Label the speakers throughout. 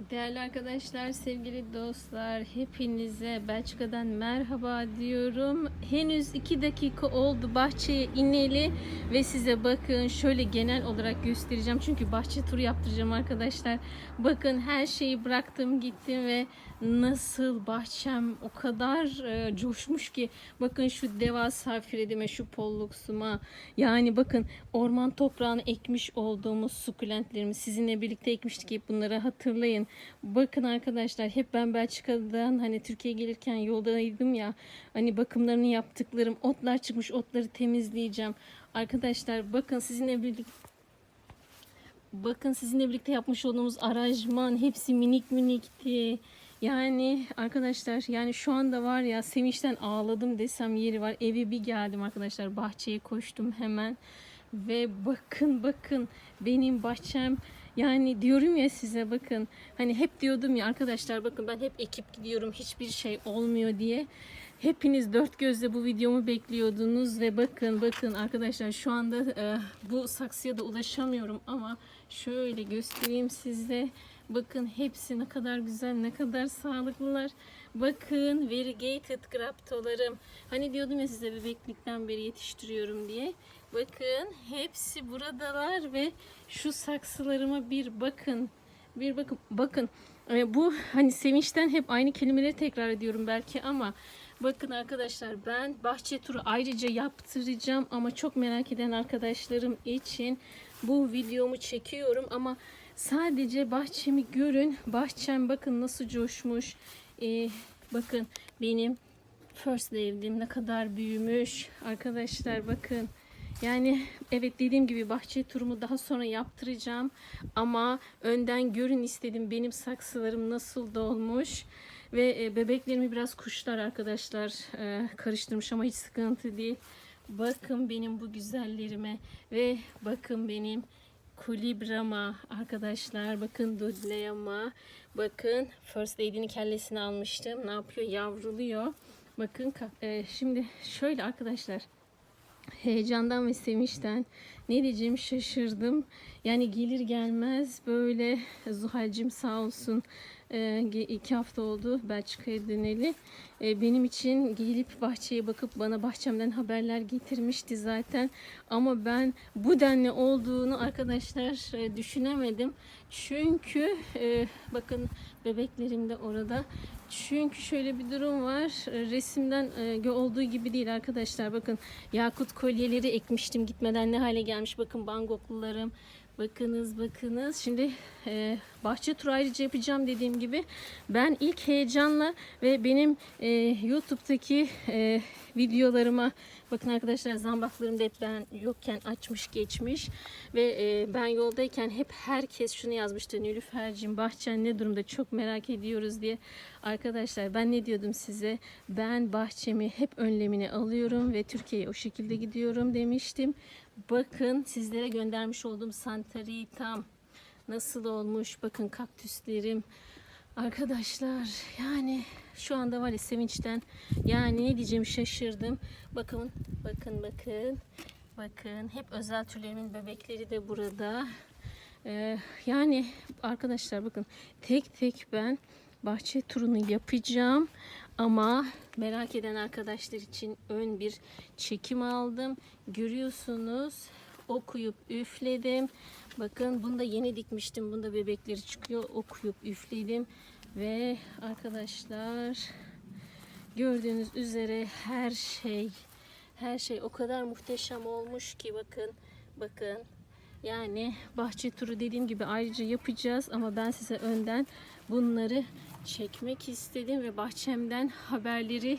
Speaker 1: Değerli arkadaşlar, sevgili dostlar, hepinize Belçika'dan merhaba diyorum. Henüz 2 dakika oldu bahçeye ineli ve size bakın şöyle genel olarak göstereceğim. Çünkü bahçe turu yaptıracağım arkadaşlar. Bakın her şeyi bıraktım gittim ve nasıl bahçem o kadar e, coşmuş ki. Bakın şu devasa firedime, şu polluksuma. Yani bakın orman toprağını ekmiş olduğumuz sukulentlerimi sizinle birlikte ekmiştik. Hep bunları hatırlayın. Bakın arkadaşlar hep ben Belçika'dan hani Türkiye'ye gelirken yoldaydım ya. Hani bakımlarını yaptıklarım otlar çıkmış otları temizleyeceğim. Arkadaşlar bakın sizinle birlikte Bakın sizinle birlikte yapmış olduğumuz aranjman hepsi minik minikti. Yani arkadaşlar yani şu anda var ya sevinçten ağladım desem yeri var. Eve bir geldim arkadaşlar bahçeye koştum hemen. Ve bakın bakın benim bahçem yani diyorum ya size bakın hani hep diyordum ya arkadaşlar bakın ben hep ekip gidiyorum hiçbir şey olmuyor diye. Hepiniz dört gözle bu videomu bekliyordunuz ve bakın bakın arkadaşlar şu anda e, bu saksıya da ulaşamıyorum ama şöyle göstereyim size. Bakın hepsi ne kadar güzel, ne kadar sağlıklılar. Bakın variegated graptolarım. Hani diyordum ya size bebeklikten beri yetiştiriyorum diye. Bakın hepsi buradalar ve şu saksılarıma bir bakın. Bir bakın. Bakın e, bu hani sevinçten hep aynı kelimeleri tekrar ediyorum belki ama bakın arkadaşlar ben bahçe turu ayrıca yaptıracağım ama çok merak eden arkadaşlarım için bu videomu çekiyorum ama sadece bahçemi görün. Bahçem bakın nasıl coşmuş. E, bakın benim first evim ne kadar büyümüş. Arkadaşlar bakın. Yani evet dediğim gibi bahçe turumu daha sonra yaptıracağım. Ama önden görün istedim benim saksılarım nasıl dolmuş. Ve e, bebeklerimi biraz kuşlar arkadaşlar e, karıştırmış ama hiç sıkıntı değil. Bakın benim bu güzellerime ve bakın benim kulibrama arkadaşlar. Bakın dudleyama bakın first lady'nin kellesini almıştım. Ne yapıyor? Yavruluyor. Bakın e, şimdi şöyle arkadaşlar heyecandan ve sevinçten ne diyeceğimi şaşırdım. Yani gelir gelmez böyle Zuhal'cim sağ olsun iki hafta oldu Belçika'ya döneli. E, benim için gelip bahçeye bakıp bana bahçemden haberler getirmişti zaten. Ama ben bu denli olduğunu arkadaşlar e, düşünemedim. Çünkü e, bakın bebeklerim de orada. Çünkü şöyle bir durum var. Resimden e, olduğu gibi değil arkadaşlar. Bakın yakut kolyeleri ekmiştim gitmeden ne hale gelmiş. Bakın bangoklularım. Bakınız bakınız. Şimdi e, bahçe turu ayrıca yapacağım dediğim gibi. Ben ilk heyecanla ve benim e, YouTube'daki e, videolarıma bakın arkadaşlar zambaklarım da hep ben yokken açmış geçmiş ve e, ben yoldayken hep herkes şunu yazmıştı Nilüfer'cim bahçen ne durumda çok merak ediyoruz diye. Arkadaşlar ben ne diyordum size? Ben bahçemi hep önlemini alıyorum ve Türkiye'ye o şekilde gidiyorum demiştim. Bakın sizlere göndermiş olduğum Santaritam nasıl olmuş bakın kaktüslerim Arkadaşlar yani şu anda var ya sevinçten yani ne diyeceğimi şaşırdım. Bakın bakın bakın bakın hep özel türlerimin bebekleri de burada. Ee, yani arkadaşlar bakın tek tek ben bahçe turunu yapacağım ama merak eden arkadaşlar için ön bir çekim aldım. Görüyorsunuz okuyup üfledim. Bakın bunu da yeni dikmiştim. Bunda bebekleri çıkıyor. Okuyup üfledim. Ve arkadaşlar gördüğünüz üzere her şey her şey o kadar muhteşem olmuş ki bakın bakın yani bahçe turu dediğim gibi ayrıca yapacağız ama ben size önden bunları çekmek istedim ve bahçemden haberleri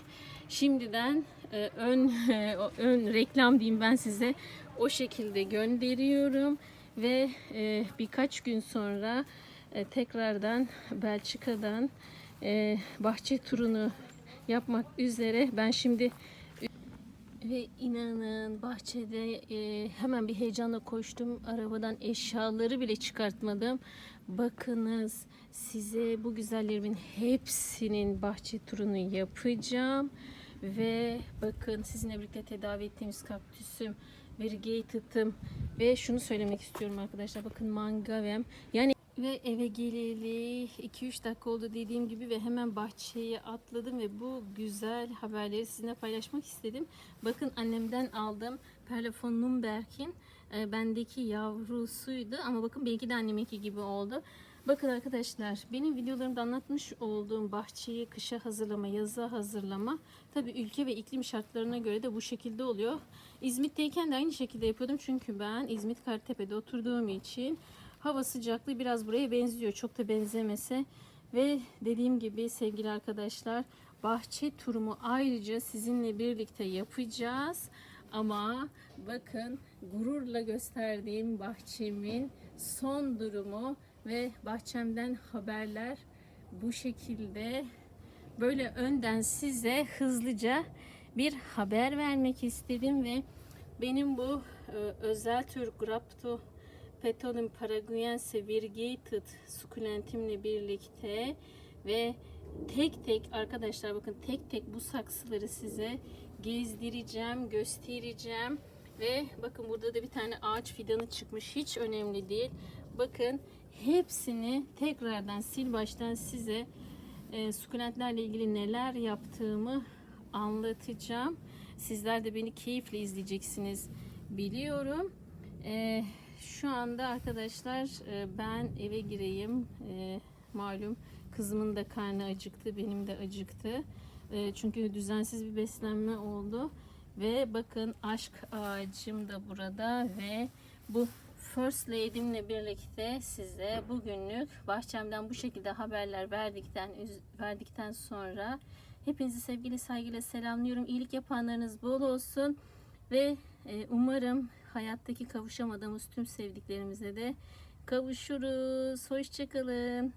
Speaker 1: şimdiden e, ön ön reklam diyeyim ben size o şekilde gönderiyorum ve e, birkaç gün sonra e, tekrardan Belçika'dan e, bahçe turunu yapmak üzere ben şimdi ve inanın bahçede e, hemen bir heyecanla koştum. Arabadan eşyaları bile çıkartmadım. Bakınız size bu güzellerimin hepsinin bahçe turunu yapacağım. Ve bakın sizinle birlikte tedavi ettiğimiz kaktüsüm, variegated'ım ve şunu söylemek istiyorum arkadaşlar. Bakın mangavem. Yani Ve eve geleli 2-3 dakika oldu dediğim gibi ve hemen bahçeye atladım ve bu güzel haberleri sizinle paylaşmak istedim. Bakın annemden aldım Perlefon Numberk'in e, bendeki yavrusuydu ama bakın benimki de anneminki gibi oldu. Bakın arkadaşlar benim videolarımda anlatmış olduğum bahçeyi kışa hazırlama, yaza hazırlama tabi ülke ve iklim şartlarına göre de bu şekilde oluyor. İzmit'teyken de aynı şekilde yapıyordum çünkü ben İzmit Kartepe'de oturduğum için hava sıcaklığı biraz buraya benziyor. Çok da benzemese ve dediğim gibi sevgili arkadaşlar bahçe turumu ayrıca sizinle birlikte yapacağız. Ama bakın gururla gösterdiğim bahçemin son durumu ve bahçemden haberler bu şekilde böyle önden size hızlıca bir haber vermek istedim ve benim bu e, özel tür Grapto Petalum paraguayense virgated sukulentimle birlikte ve tek tek arkadaşlar bakın tek tek bu saksıları size gezdireceğim, göstereceğim ve bakın burada da bir tane ağaç fidanı çıkmış. Hiç önemli değil. Bakın hepsini tekrardan sil baştan size e, sukulentlerle ilgili neler yaptığımı anlatacağım. Sizler de beni keyifle izleyeceksiniz biliyorum. E, şu anda arkadaşlar e, ben eve gireyim. E, malum kızımın da karnı acıktı, benim de acıktı. E, çünkü düzensiz bir beslenme oldu. Ve bakın aşk ağacım da burada ve bu First Lady'mle birlikte size bugünlük bahçemden bu şekilde haberler verdikten verdikten sonra hepinizi sevgili saygıyla selamlıyorum. İyilik yapanlarınız bol olsun ve e, umarım hayattaki kavuşamadığımız tüm sevdiklerimize de kavuşuruz. Hoşçakalın.